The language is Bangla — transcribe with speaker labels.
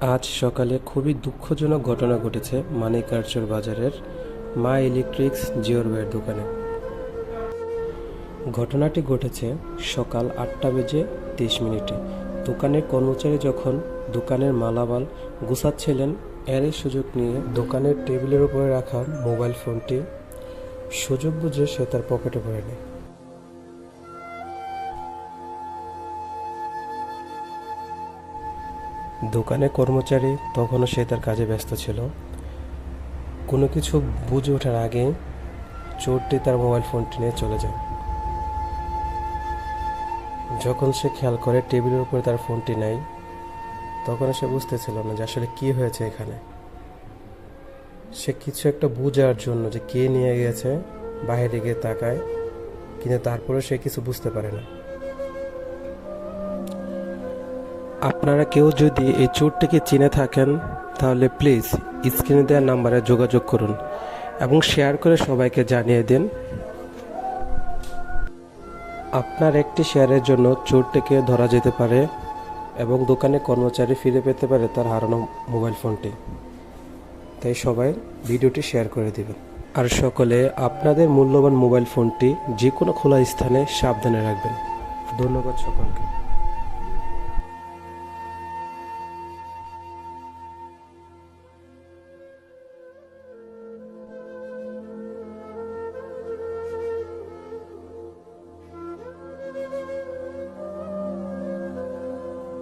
Speaker 1: আজ সকালে খুবই দুঃখজনক ঘটনা ঘটেছে মানিকারচর বাজারের মা ইলেকট্রিক্স জিওরওয়ের দোকানে। ঘটনাটি ঘটেছে সকাল আটটা বেজে তিরিশ মিনিটে। দোকানের কর্মচারী যখন দোকানের মালামাল গুছাচ্ছিলেন এরই সুযোগ নিয়ে দোকানের টেবিলের উপরে রাখা মোবাইল ফোনটি সুযোগ বুঝে সে তার পকেটে ভরে নেয়। দোকানের কর্মচারী তখনও সে তার কাজে ব্যস্ত ছিল। কোনো কিছু বুঝে ওঠার আগে চোরটি তার মোবাইল ফোনটি নিয়ে চলে যায়। যখন সে খেয়াল করে টেবিলের উপরে তার ফোনটি নাই তখন সে বুঝতেছিল না যে আসলে কি হয়েছে এখানে। সে কিছু একটা বোঝার জন্য যে কে নিয়ে গেছে বাইরে গিয়ে তাকায়, কিন্তু তারপরে সে কিছু বুঝতে পারে না। আপনারা কেউ যদি এই চোরটিকে চিনে থাকেন, তাহলে প্লিজ স্ক্রিনে দেওয়া নাম্বারে যোগাযোগ করুন এবং শেয়ার করে সবাইকে জানিয়ে দিন। আপনার একটি শেয়ারের জন্য চোরটিকে ধরা যেতে পারে এবং দোকানে কর্মচারী ফিরে পেতে পারে তার হারানো মোবাইল ফোনটি তাই সবাই ভিডিওটি শেয়ার করে দিবেন। আর সকলে আপনাদের মূল্যবান মোবাইল ফোনটি যে কোনো খোলা স্থানে সাবধানে রাখবেন। ধন্যবাদ সকলকে।